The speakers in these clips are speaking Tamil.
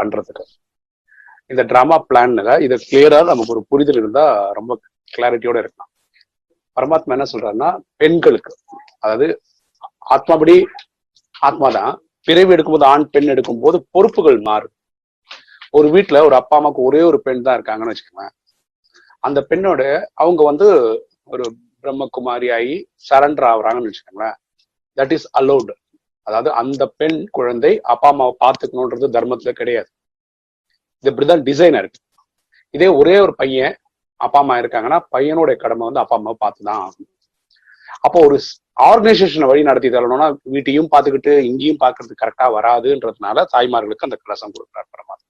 பண்றதுக்கு. இந்த டிராமா பிளான்ல இதை கிளியரா நமக்கு ஒரு புரிதல் இருந்தா ரொம்ப கிளாரிட்டியோட இருக்கலாம். பரமாத்மா என்ன சொல்றாருன்னா பெண்களுக்கு அதாவது ஆத்மாபடி ஆத்மாதான் பிறவி எடுக்கும்போது ஆண் பெண் எடுக்கும்போது பொறுப்புகள் மாறும். ஒரு வீட்டுல ஒரு அப்பா அம்மாவுக்கு ஒரே ஒரு பெண் தான் இருக்காங்கன்னு வச்சுக்கோங்க அந்த பெண்ணோட அவங்க வந்து ஒரு பிரம்மகுமாரி ஆகி சரண்டர் ஆகுறாங்கன்னு வச்சுக்கோங்களேன். தட் இஸ் அலௌடு அதாவது அந்த பெண் குழந்தை அப்பா அம்மாவை பார்த்துக்கணுன்றது தர்மத்துல கிடையாது. இது இப்படிதான் டிசைன் இருக்கு. இதே ஒரே ஒரு பையன் அப்பா அம்மா இருக்காங்கன்னா பையனுடைய கடமை வந்து அப்பா அம்மாவை பார்த்துதான் ஆகணும். அப்போ ஒரு ஆர்கனைசேஷனை வழி நடத்தி தரணும்னா வீட்டையும் பார்த்துக்கிட்டு இங்கேயும் பார்க்கறது கரெக்டா வராதுன்றதுனால தாய்மார்களுக்கு அந்த கலசம் கொடுக்குறார் பரமாத்மா.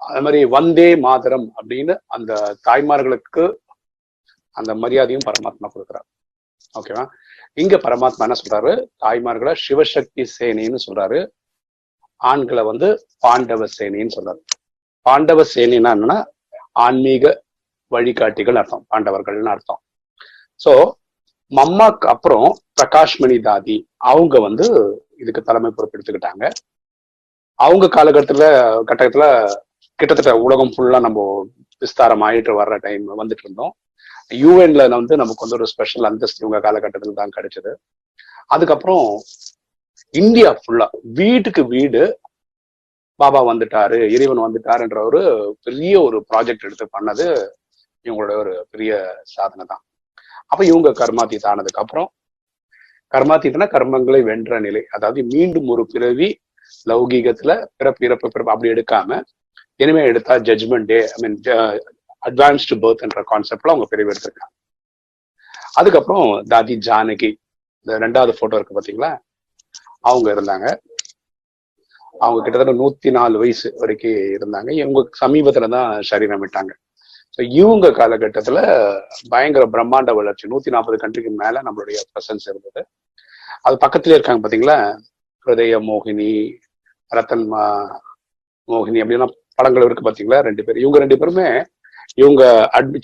அது மாதிரி வந்தே மாதரம் அப்படின்னு அந்த தாய்மார்களுக்கு அந்த மரியாதையும் பரமாத்மா கொடுக்குறாரு. ஓகேவா இங்க பரமாத்மா என்ன சொல்றாரு? தாய்மார்களை சிவசக்தி சேனின்னு சொல்றாரு. ஆண்களை வந்து பாண்டவ சேனின்னு சொல்றாரு. பாண்டவ சேனின்னா என்னன்னா ஆன்மீக வழிகாட்டிகள் அர்த்தம் பாண்டவர்கள்னு அர்த்தம். சோ மம்மாக்கு அப்புறம் பிரகாஷ்மணி தாதி அவங்க வந்து இதுக்கு தலைமை பொறுப்பெடுத்துக்கிட்டாங்க. அவங்க காலகட்டத்துல கட்டத்துல கிட்டத்தட்ட உலகம் ஃபுல்லா நம்ம விஸ்தாரம் ஆயிட்டு வர்ற டைம் வந்துட்டு இருந்தோம். யூஎன்ல வந்து நமக்கு வந்து ஒரு ஸ்பெஷல் அந்தஸ்து இவங்க காலகட்டத்தில் தான் கிடைச்சது. அதுக்கப்புறம் இந்தியா ஃபுல்லா வீட்டுக்கு வீடு பாபா வந்துட்டாரு இறைவன் வந்துட்டாருன்ற ஒரு பெரிய ஒரு ப்ராஜெக்ட் எடுத்து பண்ணது இவங்களோட ஒரு பெரிய சாதனை தான். அப்ப இவங்க கர்மாத்தீத் ஆனதுக்கு அப்புறம் கர்மாத்தீத்னா கர்மங்களை வென்ற நிலை. அதாவது மீண்டும் ஒரு பிறவி லௌகீகத்துல பிறப்பு இறப்பு பிறப்பு அப்படி எடுக்காம இனிமே எடுத்தா ஜட்ஜ்மெண்ட் டே ஐ மீன் அட்வான்ஸ்டு பர்த்ன்ற கான்செப்ட்ல அவங்க பெரிய எடுத்திருக்காங்க. அதுக்கப்புறம் தாதி ஜானகி இந்த ரெண்டாவது போட்டோ இருக்கு பாத்தீங்களா? அவங்க இருந்தாங்க. அவங்க கிட்டத்தட்ட நூத்தி நாலு வயசு வரைக்கும் இருந்தாங்க. இவங்க சமீபத்துல தான் சரீரம் விட்டாங்க ஸோ இவங்க காலகட்டத்துல பயங்கர பிரம்மாண்ட வளர்ச்சி. நூத்தி நாற்பது கண்ட்ரிக்கு மேல நம்மளுடைய பிரசன்ஸ் இருந்தது. அது பக்கத்துல இருக்காங்க பாத்தீங்களா? ஹிருதய மோகினி ரத்தன் மோகினி அப்படின்னா படங்கள் இருக்கு பாத்தீங்களா? ரெண்டு பேரும் இவங்க ரெண்டு பேருமே இவங்க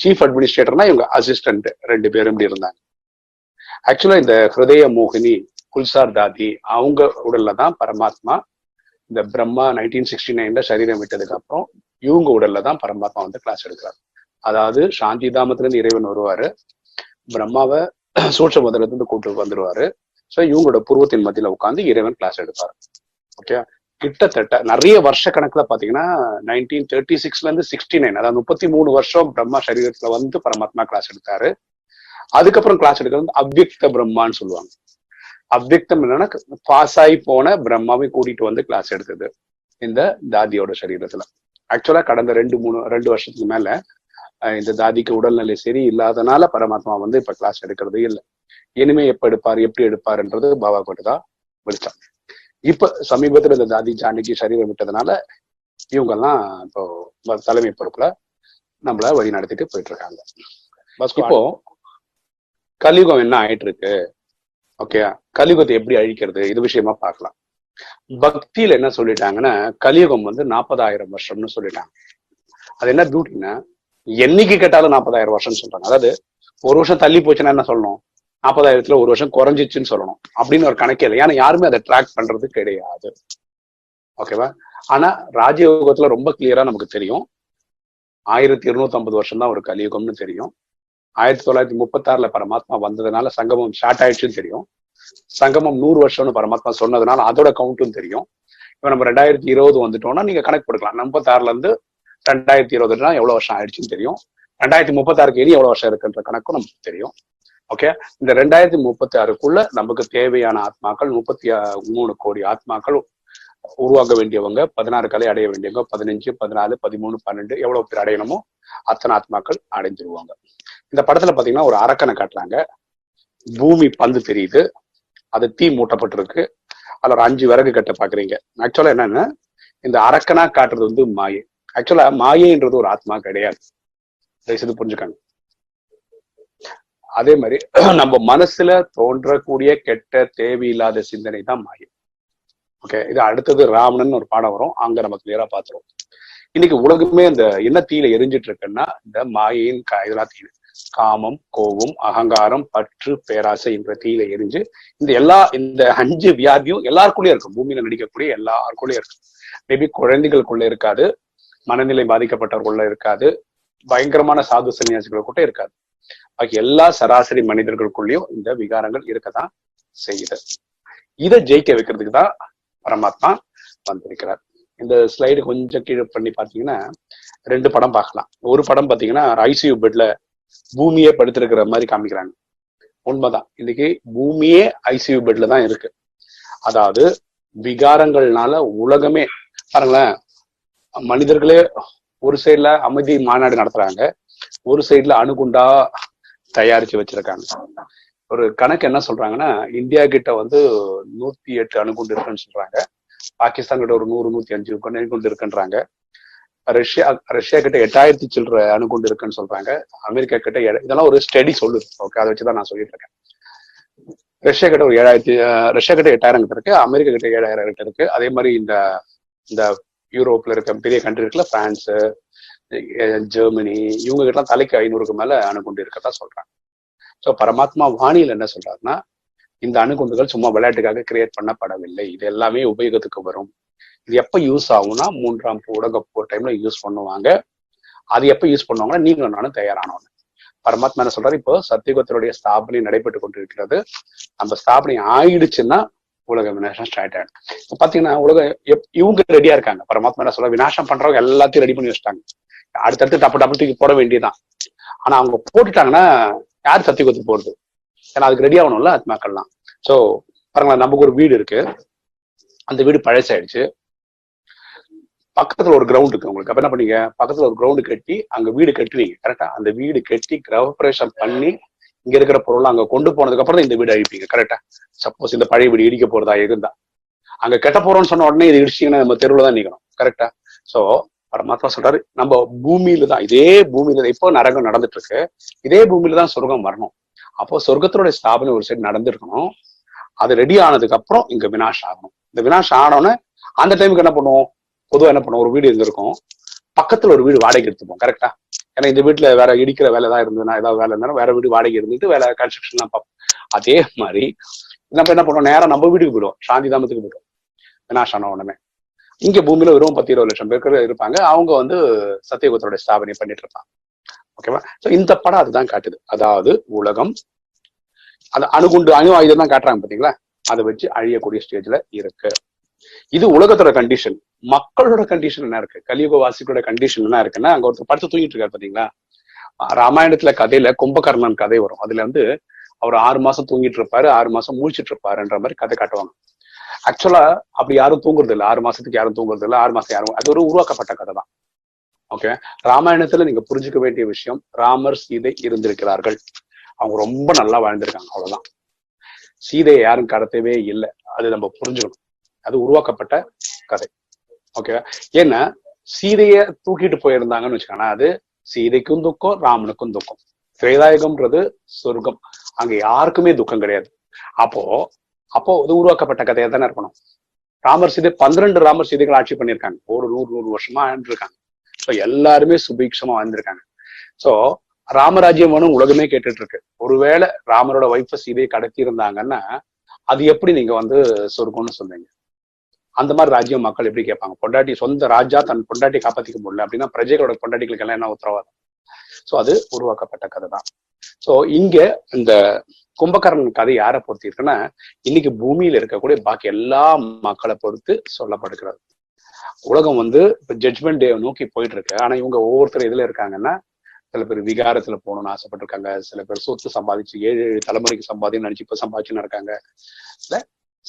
சீஃப் அட்மினிஸ்ட்ரேட்டர்னா இவங்க அசிஸ்டன்ட் ரெண்டு பேரும் இப்படி இருந்தாங்க. ஆக்சுவலா இந்த ஹிருதய மோகினி குல்சார் தாதி அவங்க உடல்ல தான் பரமாத்மா இந்த பிரம்மா நைன்டீன் சிக்ஸ்டி நைன்ல சரீரம் விட்டதுக்கு அப்புறம் இவங்க உடல்ல தான் பரமாத்மா வந்து கிளாஸ் எடுக்கிறார். அதாவது சாந்தி தாமத்துல இருந்து இறைவன் வருவாரு. பிரம்மாவை சூட்ச முதல்ல இருந்து கூட்டு வந்துருவாரு. ஸோ இவங்களோட பூர்வத்தின் மத்தியில உட்காந்து இறைவன் கிளாஸ் எடுப்பாரு. ஓகே கிட்டத்தட்ட நிறைய வருஷ கணக்குல பாத்தீங்கன்னா நைன்டீன் தேர்ட்டி சிக்ஸ்ல இருந்து சிக்ஸ்டி நைன் அதாவது முப்பத்தி மூணு வருஷம் பிரம்மா சரீரத்துல வந்து பரமாத்மா கிளாஸ் எடுத்தாரு. அதுக்கப்புறம் கிளாஸ் எடுக்கிறது அவ்வியக்த பிரம்மான்னு சொல்லுவாங்க. அவ்வியக்தம் என்னன்னா பாஸ் ஆகி போன பிரம்மாவை கூட்டிட்டு வந்து கிளாஸ் எடுத்தது இந்த தாதியோட சரீரத்துல ஆக்சுவலா கடந்த ரெண்டு மூணு ரெண்டு வருஷத்துக்கு மேல இந்த தாதிக்கு உடல்நிலை சரி இல்லாதனால பரமாத்மா வந்து இப்ப கிளாஸ் எடுக்கிறதே இல்லை. இனிமே எப்ப எடுப்பார் எப்படி எடுப்பாருன்றது பாபா கொண்டுதான் விழிச்சான் இப்ப சமீபத்துல இந்த தாதி ஜானகி சரீரம் விட்டதுனால இவங்க எல்லாம் இப்போ தலைமை பொறுப்புல நம்மள வழி நடத்திட்டு போயிட்டு இருக்காங்க இப்போ கலியுகம் என்ன ஆயிட்டு இருக்கு ஓகே கலியுகத்தை எப்படி அழிக்கிறது? இது விஷயமா பார்க்கலாம். பக்தியில என்ன சொல்லிட்டாங்கன்னா கலியுகம் வந்து நாற்பதாயிரம் வருஷம்னு சொல்லிட்டாங்க. அது என்ன பியூட்டின்னா என்னைக்கு கேட்டாலும் நாற்பதாயிரம் வருஷம்னு சொல்றாங்க. அதாவது ஒரு வருஷம் தள்ளி போச்சுன்னா என்ன சொல்லணும்? நாற்பதாயிரத்துல ஒரு வருஷம் குறைஞ்சிச்சுன்னு சொல்லணும். அப்படின்னு ஒரு கணக்கே இல்லை. ஏன்னா யாருமே அதை ட்ராக் பண்றது கிடையாது. ஓகேவா? ஆனா ராஜயோகத்துல ரொம்ப கிளியரா நமக்கு தெரியும். ஆயிரத்தி இருநூத்தி ஐம்பது வருஷம் தான் ஒரு கலியுகம்னு தெரியும். ஆயிரத்தி தொள்ளாயிரத்தி முப்பத்தி ஆறுல பரமாத்மா வந்ததுனால சங்கமம் ஸ்டார்ட் ஆயிடுச்சுன்னு தெரியும். சங்கமம் நூறு வருஷம்னு பரமாத்மா சொன்னதுனால அதோட கவுண்ட்டும் தெரியும். இப்ப நம்ம ரெண்டாயிரத்தி இருபது வந்துட்டோம்னா நீங்க கணக்கு போட்டுக்கலாம் முப்பத்தாறுல இருந்து ரெண்டாயிரத்தி இருபதுனா எவ்வளவு வருஷம் ஆயிடுச்சுன்னு தெரியும். ரெண்டாயிரத்தி முப்பத்தாறுக்கு இனி எவ்வளவு வருஷம் இருக்குன்ற கணக்கும் நமக்கு தெரியும். ஓகே இந்த ரெண்டாயிரத்தி முப்பத்தி ஆறுக்குள்ள நமக்கு தேவையான ஆத்மாக்கள் முப்பத்தி மூணு கோடி ஆத்மாக்கள் உருவாக்க வேண்டியவங்க பதினாறு கலை அடைய வேண்டியவங்க பதினஞ்சு பதினாலு பதிமூணு பன்னெண்டு எவ்வளவு பேர் அடையணுமோ அத்தனை ஆத்மாக்கள் அடைஞ்சிருவாங்க. இந்த படத்துல பாத்தீங்கன்னா ஒரு அரக்கனை காட்டுறாங்க. பூமி பந்து தெரியுது. அது தீ மூட்டப்பட்டிருக்கு. அதுல ஒரு அஞ்சு விறகு கட்ட பாக்குறீங்க. ஆக்சுவலா என்னன்னா இந்த அரக்கனா காட்டுறது வந்து மாயை. ஆக்சுவலா மாயைன்றது ஒரு ஆத்மா கிடையாது. தயவுசெய்து புரிஞ்சுக்காங்க. அதே மாதிரி நம்ம மனசுல தோன்றக்கூடிய கெட்ட தேவையில்லாத சிந்தனை தான் மாயம் ஓகே இது அடுத்தது ராவணன் ஒரு பாடம் வரும். அங்க நம்ம கிளியரா பாத்துருவோம் இன்னைக்கு உலகமே இந்த என்ன தீயில எரிஞ்சிட்டு இருக்குன்னா இந்த மாயையின் இதெல்லாம் தீ காமம் கோபம் அகங்காரம் பற்று பேராசை என்ற தீயில எரிஞ்சு இந்த எல்லா இந்த அஞ்சு வியாதியும் எல்லாருக்குள்ளேயும் இருக்கும். பூமியில நடிக்கக்கூடிய எல்லாருக்குள்ளேயும் இருக்கும். மேபி குழந்தைகளுக்குள்ள இருக்காது. மனநிலை பாதிக்கப்பட்டவர்களுள்ள இருக்காது. பயங்கரமான சாது சன்னியாசிகள் கூட இருக்காது. ஆகிய எல்லா சராசரி மனிதர்களுக்குள்ளேயும் இந்த விகாரங்கள் இருக்கதான் செய்யுது. இதை ஜெயிக்க வைக்கிறதுக்கு தான் பரமாத்மா வந்திருக்கிறார். இந்த ஸ்லைடு கொஞ்சம் கீழே பண்ணி பார்த்தீங்கன்னா ரெண்டு படம் பார்க்கலாம். ஒரு படம் பார்த்தீங்கன்னா ஐசியூ பெட்ல பூமியே படுத்திருக்கிற மாதிரி காமிக்கிறாங்க. உண்மைதான். இன்னைக்கு பூமியே ஐசியூ பெட்ல தான் இருக்கு. அதாவது விகாரங்கள்னால உலகமே பாருங்களேன் மனிதர்களே ஒரு சைட்ல அமைதி மாநாடு நடத்துறாங்க. ஒரு சைட்ல அணுகுண்டா தயாரிச்சு வச்சிருக்காங்க. ஒரு கணக்கு என்ன சொல்றாங்கன்னா இந்தியா கிட்ட வந்து நூத்தி எட்டு அணுகுண்டு இருக்குன்னு சொல்றாங்க. பாகிஸ்தான் கிட்ட ஒரு நூறு நூத்தி அஞ்சு அணுகுண்டு இருக்குன்றாங்க. ரஷ்யா ரஷ்யா கிட்ட எட்டாயிரத்தி சில்லற அணுகுண்டு இருக்குன்னு சொல்றாங்க. அமெரிக்கா கிட்ட இதெல்லாம் ஒரு ஸ்டடி சொல்லுது ஓகே அதை வச்சுதான் நான் சொல்லிட்டு இருக்கேன். ரஷ்யா கிட்ட ஒரு ஏழாயிரத்தி ரஷ்யா கிட்ட எட்டாயிரம் கிட்ட இருக்கு. அமெரிக்கா கிட்ட ஏழாயிரம் கிட்ட இருக்கு. அதே மாதிரி இந்த இந்த யூரோப்ல இருக்க பெரிய கண்ட்ரி இருக்குல்ல பிரான்ஸ் ஜெர்மனி இவங்க கிட்ட தலைக்கு ஐநூறுக்கு மேல அணுகுண்டு இருக்கதா சொல்றாங்க. ஸோ பரமாத்மா வாணியில் என்ன சொல்றாருன்னா இந்த அணுகுண்டுகள் சும்மா விளையாட்டுக்காக கிரியேட் பண்ணப்படவில்லை. இது எல்லாமே உபயோகத்துக்கு வரும். இது எப்ப யூஸ் ஆகும்னா மூன்றாம் ஊடக போர் டைம்ல யூஸ் பண்ணுவாங்க. அது எப்ப யூஸ் பண்ணுவாங்கன்னா நீங்களும் நானும் தயாரானவங்க பரமாத்மா என்ன சொல்றாரு? இப்போ சத்தியகுத்தனுடைய ஸ்தாபனை நடைபெற்று கொண்டிருக்கிறது. அந்த ஸ்தாபனை ஆயிடுச்சுன்னா உலக விநாசம் ஸ்டார்ட் ஆகும் இப்போ பாத்தீங்கன்னா உலக இவங்க ரெடியா இருக்காங்க. பரமாத்மா என்ன சொல்ற விநாசம் பண்றவங்க எல்லாத்தையும் ரெடி பண்ணி வச்சுட்டாங்க. அடுத்தடுத்து டப்பு டப்பு தூக்கி போட வேண்டியதுதான். ஆனா அவங்க போட்டுட்டாங்கன்னா யார் சத்தியுகத்துக்கு போடுறது ஏன்னா அதுக்கு ரெடி ஆகணும்ல ஆத்மாக்கள்லாம். சோ பாருங்களேன் நமக்கு ஒரு வீடு இருக்கு. அந்த வீடு பழசாயிடுச்சு. பக்கத்துல ஒரு கிரவுண்ட் இருக்கு உங்களுக்கு. அப்ப என்ன பண்ணீங்க? பக்கத்துல ஒரு கிரவுண்டு கட்டி அங்க வீடு கட்டுவீங்க கரெக்டா அந்த வீடு கட்டி கிரகப்பிரவேசம் பண்ணி இங்க இருக்கிற பொருள் அங்க கொண்டு போனதுக்கு அப்புறம் இந்த வீடு அழிப்பீங்க கரெக்டா சப்போஸ் இந்த பழைய வீடு இடிக்க போறதா இருந்தா. அங்க கெட்ட போறோம்னு சொன்ன உடனே இது இடிச்சிங்கன்னா நம்ம தெருவில் தான் நிக்கணும் கரெக்டா சோ பரமாத்மா சொல்றாரு நம்ம பூமியில தான் இதே பூமியில தான் இப்போ நரகம் நடந்துட்டு இருக்கு இதே பூமியில தான் சொர்க்கம் வரணும். அப்போ சொர்க்கத்தினுடைய ஸ்தாபனை ஒரு சைடு நடந்திருக்கணும். அது ரெடி ஆனதுக்கு அப்புறம் இங்க வினாஷ் ஆகணும். இந்த வினாஷ் ஆனோன்னு அந்த டைமுக்கு என்ன பண்ணுவோம்? பொதுவா என்ன பண்ணுவோம்? ஒரு வீடு இருந்திருக்கும். பக்கத்துல ஒரு வீடு வாடகை எடுத்துப்போம் கரெக்டா ஏன்னா இந்த வீட்டுல வேற இடிக்கிற வேலை தான் இருந்ததுன்னா ஏதாவது வேலை இருந்தாலும் வேற வீடு வாடகை இருந்துட்டு வேலை கன்ஸ்ட்ரக்ஷன்லாம் பார்ப்போம். அதே மாதிரி நம்ம என்ன பண்ணுவோம்? நேரம் நம்ம வீட்டுக்கு போயிடுவோம். சாந்தி தாமத்துக்கு போயிடுவோம். வினாஷ் ஒண்ணுமே. இங்க பூமியில வெறும் பத்து இருபது லட்சம் பேர் இருப்பாங்க. அவங்க வந்து சத்தியகுத்தருடைய ஸ்தாபனை பண்ணிட்டு இருப்பாங்க. ஓகேவா சோ இந்த படம் அதுதான் காட்டுது. அதாவது உலகம் அந்த அணுகுண்டு அணு ஆயுதம் தான் காட்டுறாங்க பாத்தீங்களா? அதை வச்சு அழியக்கூடிய ஸ்டேஜ்ல இருக்கு. இது உலகத்தோட கண்டிஷன் மக்களோட கண்டிஷன் என்ன இருக்கு? கலியுக வாசிகளோட கண்டிஷன் என்ன இருக்குன்னா அங்க ஒருத்தர் படுத்து தூங்கிட்டு இருக்காரு பாத்தீங்களா? ராமாயணத்துல கதையில கும்பகர்ணன் கதை வரும். அதுல வந்து அவர் ஆறு மாசம் தூங்கிட்டு இருப்பாரு ஆறு மாசம் மூழ்ச்சிட்டு இருப்பாருன்ற மாதிரி கதை காட்டுவாங்க. ஆக்சுவலா அப்படி யாரும் தூங்குறது இல்லை. ஆறு மாசத்துக்கு யாரும் தூங்குறது இல்லை. ஆறு மாசம் யாரும் அது ஒரு உருவாக்கப்பட்ட கதை தான். ஓகே ராமாயணத்துல நீங்க புரிஞ்சுக்க வேண்டிய விஷயம் ராமர் சீதை இருந்திருக்கிறார்கள். அவங்க ரொம்ப நல்லா வாழ்ந்திருக்காங்க. அவ்வளவுதான். சீதையை யாரும் கடத்தவே இல்லை. அது நம்ம புரிஞ்சுக்கணும். அது உருவாக்கப்பட்ட கதை. ஓகே ஏன்னா சீதைய தூக்கிட்டு போயிருந்தாங்கன்னு வச்சுக்கோங்க அது சீதைக்கும் துக்கம் ராமனுக்கும் துக்கம். திரேதாயுகம்ன்றது சொர்க்கம். அங்க யாருக்குமே துக்கம் கிடையாது. அப்போ அப்போ இது உருவாக்கப்பட்ட கதையா தானே இருக்கணும். ராமர் சீதை பன்னிரண்டு ராமர் சீதைகள் ஆட்சி பண்ணியிருக்காங்க. ஒரு நூறு நூறு வருஷமா இருக்காங்க ஸோ எல்லாருமே சுபீட்சமா வாழ்ந்திருக்காங்க. ஸோ ராமராஜ்யம் வேணும் உலகமே கேட்டுட்டு இருக்கு ஒருவேளை ராமரோட ஒய்ஃப சீதையை கடத்தி இருந்தாங்கன்னா அது எப்படி நீங்க வந்து சொர்க்கம்னு சொன்னீங்க? அந்த மாதிரி ராஜ்யம் மக்கள் எப்படி கேட்பாங்க? பொண்டாட்டி சொந்த ராஜா தன் பொண்டாட்டி காப்பாத்திக்க முடியல அப்படின்னா பிரஜைகளோட பொண்டாட்டிகளுக்கு எல்லாம் என்ன உத்தரவாதம்? ஸோ அது உருவாக்கப்பட்ட கதை தான் ஸோ இங்க இந்த கும்பகர்ணன் கதை யாரை பொறுத்து இருக்குன்னா இன்னைக்கு பூமியில இருக்கக்கூடிய பாக்கி எல்லா மக்களை பொறுத்து சொல்லப்படுகிறது. உலகம் வந்து இப்ப ஜட்மெண்ட் டே நோக்கி போயிட்டு இருக்கு ஆனா இவங்க ஒவ்வொருத்தர் இதுல இருக்காங்கன்னா சில பேர் விகாரத்துல போகணும்னு ஆசைப்பட்டிருக்காங்க. சில பேர் சொத்து சம்பாதிச்சு ஏழு ஏழு தலைமுறைக்கு சம்பாதின்னு நினைச்சு இப்ப சம்பாதிச்சுன்னு இருக்காங்க.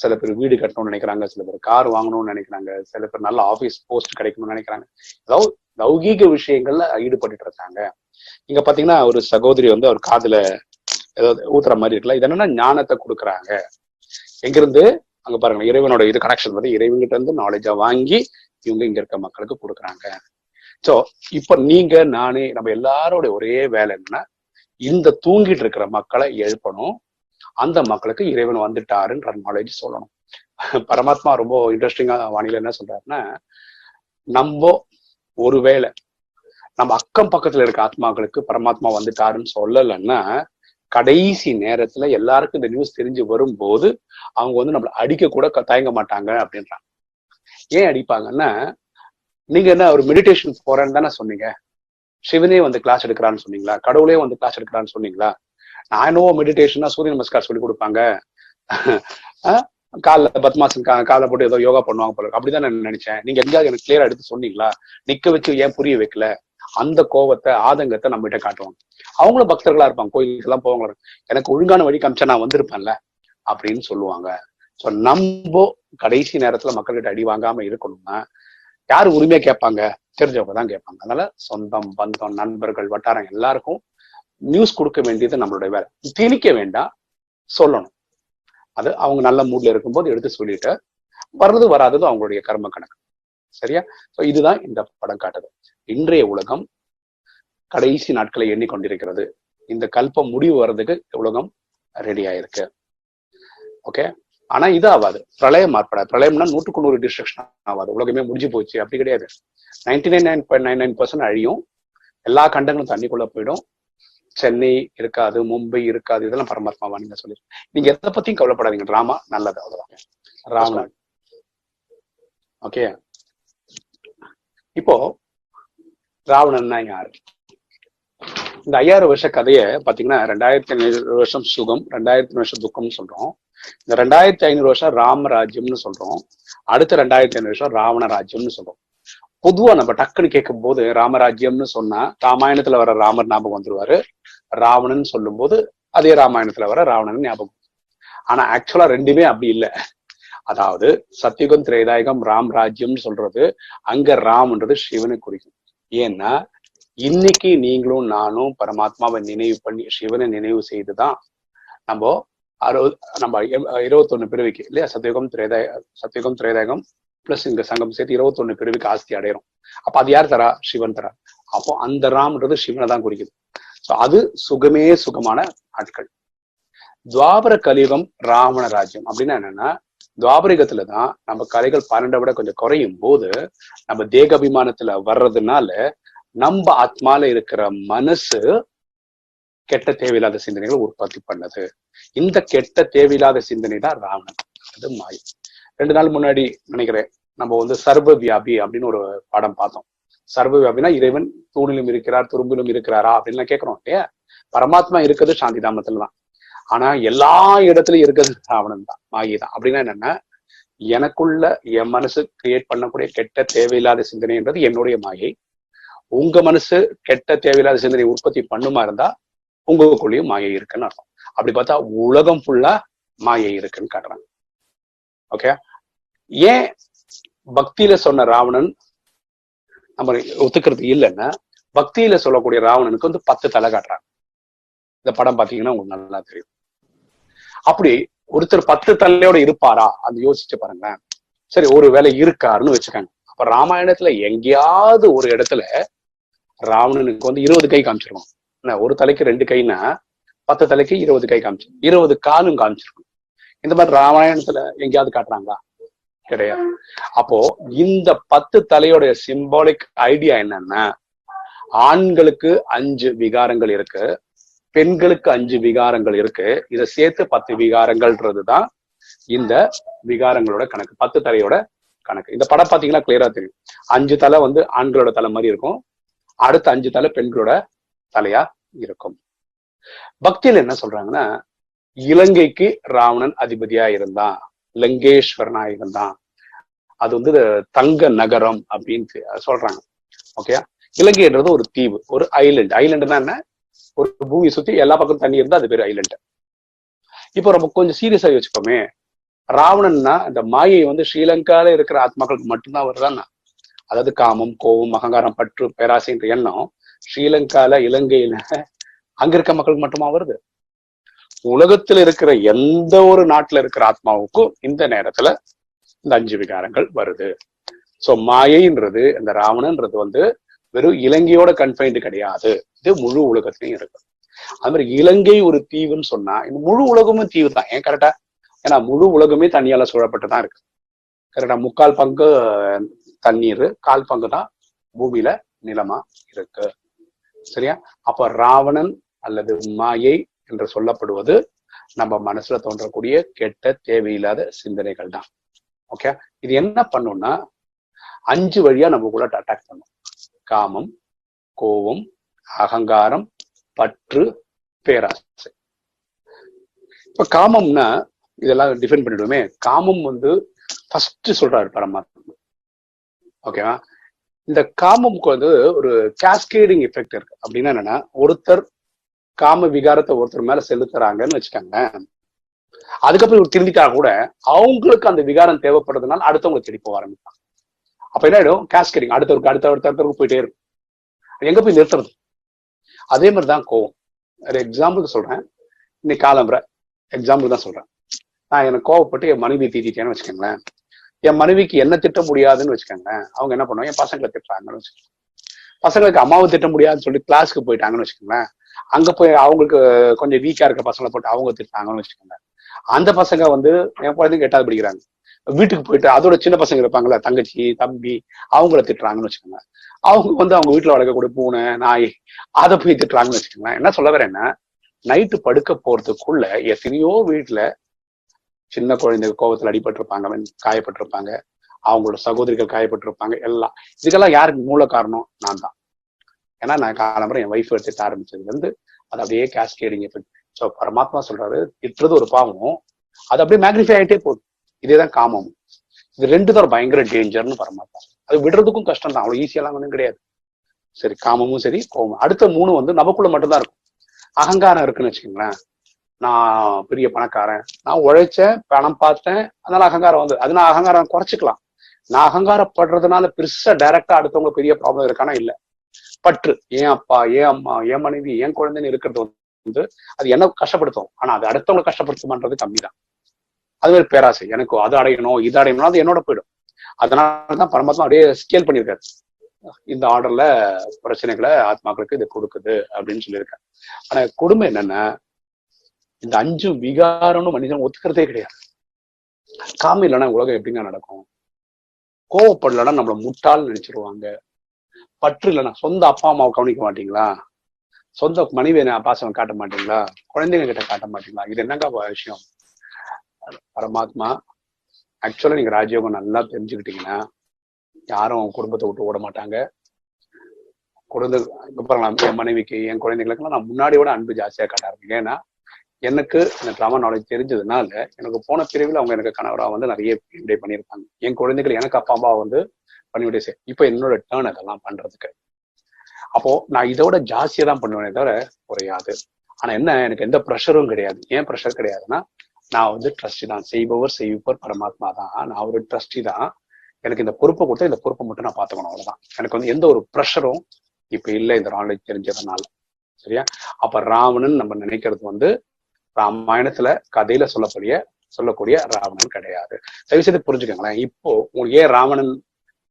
சில பேர் வீடு கட்டணும்னு நினைக்கிறாங்க சில பேர் கார் வாங்கணும்னு நினைக்கிறாங்க சில பேர் நல்ல ஆபீஸ் போஸ்ட் கிடைக்கணும்னு நினைக்கிறாங்க. அதாவது லௌகீக விஷயங்கள்ல ஈடுபட்டு இருக்காங்க. இங்க பாத்தீங்கன்னா ஒரு சகோதரி வந்து அவர் காதுல ஏதாவது ஊத்துற மாதிரி இருக்குல்ல இது என்னன்னா ஞானத்தை கொடுக்குறாங்க. எங்கிருந்து? அங்க பாருங்க இறைவனோட இது கனெக்ஷன் வந்து இறைவன்கிட்ட இருந்து நாலேஜா வாங்கி இவங்க இங்க இருக்க மக்களுக்கு கொடுக்குறாங்க. சோ இப்ப நீங்க நானே நம்ம எல்லாரோட ஒரே வேலை என்னன்னா இந்த தூங்கிட்டு இருக்கிற மக்களை எழுப்பணும். அந்த மக்களுக்கு இறைவன் வந்துட்டாருன்ற நாலேஜ் சொல்லணும். பரமாத்மா ரொம்ப இன்ட்ரெஸ்டிங்கா வானிலை என்ன சொல்றாருன்னா நம்ம ஒருவேளை நம்ம அக்கம் பக்கத்துல இருக்க ஆத்மாக்களுக்கு பரமாத்மா வந்துட்டாருன்னு சொல்லலைன்னா கடைசி நேரத்துல எல்லாருக்கும் இந்த நியூஸ் தெரிஞ்சு வரும்போது அவங்க வந்து நம்மள அடிக்க கூட தயங்க மாட்டாங்க அப்படின்றாங்க. ஏன் அடிப்பாங்கன்னா நீங்க என்ன ஒரு மெடிடேஷன் போறேன்னு தானே சொன்னீங்க? சிவனே வந்து கிளாஸ் எடுக்கிறான்னு சொன்னீங்களா? கடவுளே வந்து கிளாஸ் எடுக்கிறான்னு சொன்னீங்களா? நான் என்னவோ மெடிடேஷனா சூரிய நமஸ்கார் சொல்லி கொடுப்பாங்க. ஆஹ் பத்மாசன் கா காலை போட்டு ஏதோ யோகா பண்ணுவாங்க போல அப்படிதான் நான் நினைச்சேன். நீங்க எங்கேயாவது எனக்கு கிளியரா எடுத்து சொன்னீங்களா? நிக்க வச்சு ஏன் புரிய வைக்கல? அந்த கோவத்தை ஆதங்கத்தை நம்ம கிட்ட காட்டுவாங்க. அவங்களும் பக்தர்களா இருப்பாங்க. கோயிலுக்கு எல்லாம் போவாங்க. எனக்கு ஒழுங்கான வழி காமிச்சா நான் வந்திருப்பேன்ல அப்படின்னு சொல்லுவாங்க. சோ நம்ம கடைசி நேரத்துல மக்கள்கிட்ட அடி வாங்காம இருக்கணும்னா யாரு உரிமையா கேட்பாங்க? தெரிஞ்சவங்க தான் கேட்பாங்க. அதனால சொந்தம் பந்தம் நண்பர்கள் வட்டாரம் எல்லாருக்கும் நியூஸ் கொடுக்க வேண்டியது நம்மளுடைய வேலை. திணிக்க வேண்டாம் சொல்லணும். அது அவங்க நல்ல மூட்ல இருக்கும்போது எடுத்து சொல்லிட்டு வர்றது வராதது அவங்களுடைய கர்ம கணக்கு. சரியா? ஸோ இதுதான் இந்த படம் காட்டுது. இன்றைய உலகம் கடைசி நாட்களை எண்ணிக்கொண்டிருக்கிறது. இந்த கல்பம் முடிவு வர்றதுக்கு உலகம் ரெடி ஆயிருக்கு. ஓகே ஆனா இது ஆகாது. பிரளயம் மாற்படாது பிரளயம்னா நூற்றுக்கு நூறு டிஸ்ட்ரக்ஷன் ஆகாது. உலகமே முடிஞ்சு போச்சு. அப்படி கிடையாது. Ninety nine nine point nine nine percent அழியும். எல்லா கண்டங்களும் தண்ணிக்குள்ள போயிடும். சென்னை இருக்காது மும்பை இருக்காது இதெல்லாம் பரமாத்மாவா நீங்க சொல்லி நீங்க எதை பத்தியும் கவலைப்படாதீங்க. ராமா நல்லது அவ்வளவுதான். ராமா ஓகே இப்போ ராவணன்னா யாரு இந்த ஐயாயிரம் வருஷ கதையை பாத்தீங்கன்னா ரெண்டாயிரத்தி ஐநூறு வருஷம் சுகம் ரெண்டாயிரத்தி வருஷம் துக்கம்னு சொல்றோம். இந்த ரெண்டாயிரத்தி ஐநூறு வருஷம் ராமராஜ்யம்னு சொல்றோம். அடுத்த ரெண்டாயிரத்தி ஐநூறு வருஷம் ராவண ராஜ்யம்னு சொல்றோம். பொதுவா நம்ம டக்குன்னு கேட்கும் போது ராமராஜ்யம்னு சொன்னா ராமாயணத்துல வர ராமர் ஞாபகம் வந்துருவாரு. ராவணன் சொல்லும் போது அதே ராமாயணத்துல வர ராவணன் ஞாபகம். ஆனா ஆக்சுவலா ரெண்டுமே அப்படி இல்லை. அதாவது சத்தியுகம் திரேதாயகம் ராம் ராஜ்யம்னு சொல்றது அங்க ராம்ன்றது சிவனை குறிக்கும். ஏன்னா இன்னைக்கு நீங்களும் நானும் பரமாத்மாவை நினைவு பண்ணி சிவனை நினைவு செய்துதான் நம்ம அறுபது நம்ம இருபத்தொன்னு பிறவிக்கு இல்லையா? சத்தியுகம் திரேதாய சத்தியுகம் திரேதாயகம் பிளஸ் இந்த சங்கம் சேர்த்து இருபத்தொன்னு பிரிவுக்கு ஆஸ்தி அடையிறோம். அப்ப அது யார் தரா? சிவன் தரா. அப்போ அந்த ராம்ன்றது சிவனை தான் குறிக்குது. ஸோ அது சுகமே சுகமான ஆட்கள். துவாபர கலியுகம் ராவண ராஜ்யம். அப்படின்னா என்னன்னா துவாபரிகத்துல தான் நம்ம கலைகள் பன்னெண்டை விட கொஞ்சம் குறையும் போது நம்ம தேக அபிமானத்துல வர்றதுனால நம்ம ஆத்மால இருக்கிற மனசு கெட்ட தேவையில்லாத சிந்தனைகளை உற்பத்தி பண்ணது. இந்த கெட்ட தேவையில்லாத சிந்தனை தான் ராவணன். அது மாயம் ரெண்டு நாள் முன்னாடி நினைக்கிறேன் நம்ம வந்து சர்வ வியாபி அப்படின்னு ஒரு படம் பார்த்தோம். சர்வ வியாபினா இறைவன் தூணிலும் இருக்கிறார் துரும்பிலும் இருக்கிறாரா அப்படின்னு கேட்கிறோம் இல்லையா? பரமாத்மா இருக்கிறது சாந்தி தாமத்துல தான். ஆனா எல்லா இடத்துலயும் இருக்கிறது ராவணன் தான் மாயி தான். அப்படின்னா என்னன்னா எனக்குள்ள என் மனசு கிரியேட் பண்ணக்கூடிய கெட்ட தேவையில்லாத சிந்தனைன்றது என்னுடைய மாயை. உங்க மனசு கெட்ட தேவையில்லாத சிந்தனை உற்பத்தி பண்ணுமா இருந்தா உங்களுக்குள்ளேயும் மாயை இருக்குன்னு அர்த்தம். அப்படி பார்த்தா உலகம் ஃபுல்லா மாயை இருக்குன்னு காட்டுறாங்க. ஓகே ஏன் பக்தியில சொன்ன ராவணன் நம்ம ஒத்துக்கிறது இல்லைன்னா பக்தியில சொல்லக்கூடிய ராவணனுக்கு வந்து பத்து தலை காட்டுறாங்க. இந்த படம் பாத்தீங்கன்னா உங்களுக்கு நல்லா தெரியும். அப்படி ஒருத்தர் பத்து தலையோட இருப்பாரா? அது யோசிச்சு பாருங்க சரி ஒரு வேலை இருக்காருன்னு வச்சுக்காங்க. அப்ப ராமாயணத்துல எங்கேயாவது ஒரு இடத்துல ராவணனுக்கு வந்து இருபது கை காமிச்சிருக்கோம் என்ன ஒரு தலைக்கு ரெண்டு கைன்னா பத்து தலைக்கு இருபது கை காமிச்சிருக்கும் இருபது காலும் காமிச்சிருக்கும் இந்த மாதிரி ராமாயணத்துல எங்கேயாவது காட்டுறாங்களா? கிடையாது. அப்போ இந்த பத்து தலையோட சிம்பாலிக் ஐடியா என்னன்னா ஆண்களுக்கு அஞ்சு விகாரங்கள் இருக்கு பெண்களுக்கு அஞ்சு விகாரங்கள் இருக்கு இதை சேர்த்து பத்து விகாரங்கள்ன்றதுதான் இந்த விகாரங்களோட கணக்கு பத்து தலையோட கணக்கு. இந்த படம் பாத்தீங்கன்னா கிளியரா தெரியும். அஞ்சு தலை வந்து ஆண்களோட தலை மாதிரி இருக்கும். அடுத்த அஞ்சு தலை பெண்களோட தலையா இருக்கும். பக்தியில என்ன சொல்றாங்கன்னா இலங்கைக்கு ராவணன் அதிபதியா இருந்தான். லங்கேஸ்வரனா தான். அது வந்து தங்க நகரம் அப்படின்னு சொல்றாங்க. ஓகே இலங்கைன்றது ஒரு தீவு ஒரு ஐலண்ட் ஐலண்டுனா என்ன? ஒரு பூமி சுத்தி எல்லா பக்கம் தண்ணி இருந்தா அது பேர் ஐலண்ட் இப்போ நம்ம கொஞ்சம் சீரியஸா யோசிப்போமே. ராவணன்னா இந்த மாயை வந்து ஸ்ரீலங்கால இருக்கிற ஆத்மாக்களுக்கு மட்டும்தான் வருதானா அதாவது காமம் கோபம் அகங்காரம் பற்று பேராசைன்ற எண்ணம் ஸ்ரீலங்கால இலங்கையில அங்க இருக்க மக்களுக்கு மட்டுமா வருது? உலகத்துல இருக்கிற எந்த ஒரு நாட்டுல இருக்கிற ஆத்மாவுக்கும் இந்த நேரத்துல இந்த அஞ்சு விகாரங்கள் வருது. சோ மாயைன்றது இந்த ராவணன்றது வந்து வெறும் இலங்கையோட கன்ஃபைன்டு கிடையாது. இது முழு உலகத்திலையும் இருக்கு. அது மாதிரி இலங்கை ஒரு தீவுன்னு சொன்னா இந்த முழு உலகமும் தீவு தான். ஏன் கரெக்டா ஏன்னா முழு உலகமே தண்ணியால சூழப்பட்டு தான் இருக்கு கரெக்டா முக்கால் பங்கு தண்ணீர் கால் பங்கு தான் பூமியில நிலமா இருக்கு. சரியா? அப்ப ராவணன் அல்லது மாயை என்று சொல்லப்படுவது நம்ம மனசுல தோன்றக்கூடிய கெட்ட தேவையில்லாத சிந்தனைகள் தான் ஓகே இது என்ன பண்ணும்னா அஞ்சு வழியா நம்ம கூட அட்டாக் பண்ணும். காமம் கோபம் அகங்காரம் பற்று பேராசை. இப்ப காமம்னா இதெல்லாம் டிஃபைன் பண்ணிடுவோமே. காமம் வந்து ஃபர்ஸ்ட் சொல்றாரு பரமாத்மா. ஓகேவா இந்த காமம்க்கு வந்து ஒரு கேஸ்கேடிங் எஃபெக்ட் இருக்கு. அப்படின்னா என்னன்னா ஒருத்தர் காம விகாரத்தை ஒருத்தர் மேல செலுத்துறாங்கன்னு வச்சுக்கோங்க அதுக்கப்புறம் இவர் திருந்திட்டா கூட அவங்களுக்கு அந்த விகாரம் தேவைப்படுறதுனால அடுத்தவங்களை தேடி போக ஆரம்பிப்பாங்க. அப்ப என்ன ஆயிடும்? கேஸ்கரிங் அடுத்தவருக்கு அடுத்த அடுத்தவருக்கு போயிட்டே இருக்கும். எங்க போய் நிறுத்துறது? அதே மாதிரி தான் கோவம். ஒரு எக்ஸாம்பிளுக்கு சொல்றேன். இன்னைக்கு காலம்புற எக்ஸாம்பிள் தான் சொல்றேன். நான் எனக்கு கோவப்பட்டு என் மனைவி தீட்டிட்டேன்னு வச்சுக்கோங்களேன். என் மனைவிக்கு என்ன திட்ட முடியாதுன்னு வச்சுக்கோங்களேன். அவங்க என்ன பண்ணுவாங்க? என் பசங்களை திட்டுறாங்கன்னு வச்சுக்கோங்க. பசங்களுக்கு அம்மாவை திட்ட முடியாதுன்னு சொல்லி கிளாஸ்க்கு போயிட்டாங்கன்னு வச்சுக்கோங்களேன். அங்க போய் அவங்களுக்கு கொஞ்சம் வீக்கா இருக்க பசங்களை போட்டு அவங்க திட்டாங்கன்னு வச்சுக்கோங்க. அந்த பசங்க வந்து என் குழந்தைங்க எட்டாவது படிக்கிறாங்க. வீட்டுக்கு போயிட்டு அதோட சின்ன பசங்க இருப்பாங்களே தங்கச்சி தம்பி அவங்கள திட்டுறாங்கன்னு வச்சுக்கோங்க. அவங்க வந்து அவங்க வீட்டுல வளர்க்கக்கூடிய பூனை நாய் அதை போய் திட்டுறாங்கன்னு வச்சுக்கோங்களேன் என்ன சொல்ல வரேன்னா நைட்டு படுக்க போறதுக்குள்ள எத்தனையோ வீட்டுல சின்ன குழந்தைங்க கோபத்துல அடிபட்டிருப்பாங்க காயப்பட்டிருப்பாங்க அவங்களோட சகோதரிகள் காயப்பட்டிருப்பாங்க எல்லாம். இதுக்கெல்லாம் யாருக்கு மூல காரணம்? நான் தான் ஏன்னா நான் காலம்பரம் என் ஒய்ஃப் எடுத்துட்டு ஆரம்பிச்சதுலேருந்து அது அப்படியே கேஸ்கேடிங் எஃபெக்ட் ஸோ பரமாத்மா சொல்றாரு திட்டுறது ஒரு பாவம். அது அப்படியே மேக்னிஃபை ஆகிட்டே போகுது. இதேதான் காமம். இது ரெண்டு தான் பயங்கர டேஞ்சர்னு பரமாத்மா அது விடுறதுக்கும் கஷ்டம் தான். அவ்வளவு ஈஸியெல்லாம் ஒன்றும் கிடையாது. சரி காமமும் சரி கோமம். அடுத்த மூணு வந்து நமக்குள்ள மட்டும்தான் இருக்கும். அகங்காரம் இருக்குன்னு வச்சுக்கோங்களேன். நான் பெரிய பணக்காரன். நான் உழைச்சேன் பணம் பார்த்தேன் அதனால அகங்காரம் வந்து அது நான் அகங்காரம் குறைச்சிக்கலாம். நான் அகங்காரப்படுறதுனால பெருசா டைரக்டா அடுத்தவங்க பெரிய ப்ராப்ளம் இருக்கானா? இல்ல. பற்று. ஏன் அப்பா ஏன் அம்மா ஏன் மனைவி ஏன் குழந்தைன்னு இருக்கிறது வந்து அது என்ன கஷ்டப்படுத்தும்? ஆனா அது அடுத்தவங்களை கஷ்டப்படுத்துமான்றது கம்மி தான் அது மாதிரி பேராசை. எனக்கு அது அடையணும் இது அடையணும் அது என்னோட போயிடும். அதனாலதான் பரமாத்மா அப்படியே ஸ்கேல் பண்ணியிருக்காரு. இந்த ஆர்டர்ல பிரச்சனைகளை ஆத்மாக்களுக்கு இது கொடுக்குது அப்படின்னு சொல்லியிருக்காரு. ஆனா கொடுமை என்னன்னா இந்த அஞ்சு விகாரம்னு மனிதன் ஒத்துக்கிறதே கிடையாது. காமி இல்லைன்னா உலகம் எப்படிங்க நடக்கும்? கோவப்படலன்னா நம்மள முட்டால் நினைச்சிருவாங்க. பற்று இல்லைன்னா சொந்த அப்பா அம்மாவை கவனிக்க மாட்டீங்களா? சொந்த மனைவியை பாசம் காட்ட மாட்டீங்களா? குழந்தைங்க கிட்ட காட்ட மாட்டீங்களா? இது என்னங்க விஷயம்? பரமாத்மா ஆக்சுவலா நீங்க ராஜயோகம் நல்லா தெரிஞ்சுக்கிட்டீங்கன்னா யாரும் குடும்பத்தை விட்டு ஓட மாட்டாங்க. குழந்தை பாருங்களா என் மனைவிக்கு என் குழந்தைங்களுக்குலாம் நான் முன்னாடியோட அன்பு ஜாஸ்தியா காட்ட ஏன்னா எனக்கு இந்த ட்ராமா நாலேஜ் தெரிஞ்சதுனால எனக்கு போன பிரிவில் அவங்க எனக்கு கணவராக வந்து நிறைய இப்படி பண்ணியிருப்பாங்க என் குழந்தைகள் எனக்கு அப்பா அம்மா வந்து பண்ணிவிட்டே சரி இப்போ என்னோட டேர்ன் அதெல்லாம் பண்றதுக்கு. அப்போ நான் இதோட ஜாஸ்தியா தான் பண்ணுவேனே தவிர குறையாது. ஆனா என்ன எனக்கு எந்த ப்ரெஷரும் கிடையாது. ஏன் ப்ரெஷர் கிடையாதுன்னா நான் வந்து ட்ரஸ்டி தான். செய்பவர் செய்விப்பவர் பரமாத்மா தான். நான் ஒரு ட்ரஸ்டி தான். எனக்கு இந்த பொறுப்பை கொடுத்து இந்த பொறுப்பை மட்டும் நான் பார்த்துக்கணும் அவ்வளவுதான். எனக்கு வந்து எந்த ஒரு ப்ரெஷரும் இப்ப இல்லை இந்த நாலேஜ் தெரிஞ்சதுனால. சரியா? அப்ப ராவணன் நம்ம நினைக்கிறது வந்து ராமாயணத்துல கதையில சொல்லக்கூடிய சொல்லக்கூடிய ராவணன் கிடையாது. தயவு செய்து புரிஞ்சுக்கோங்களேன். இப்போ உங்களுக்கு ஏன் ராவணன்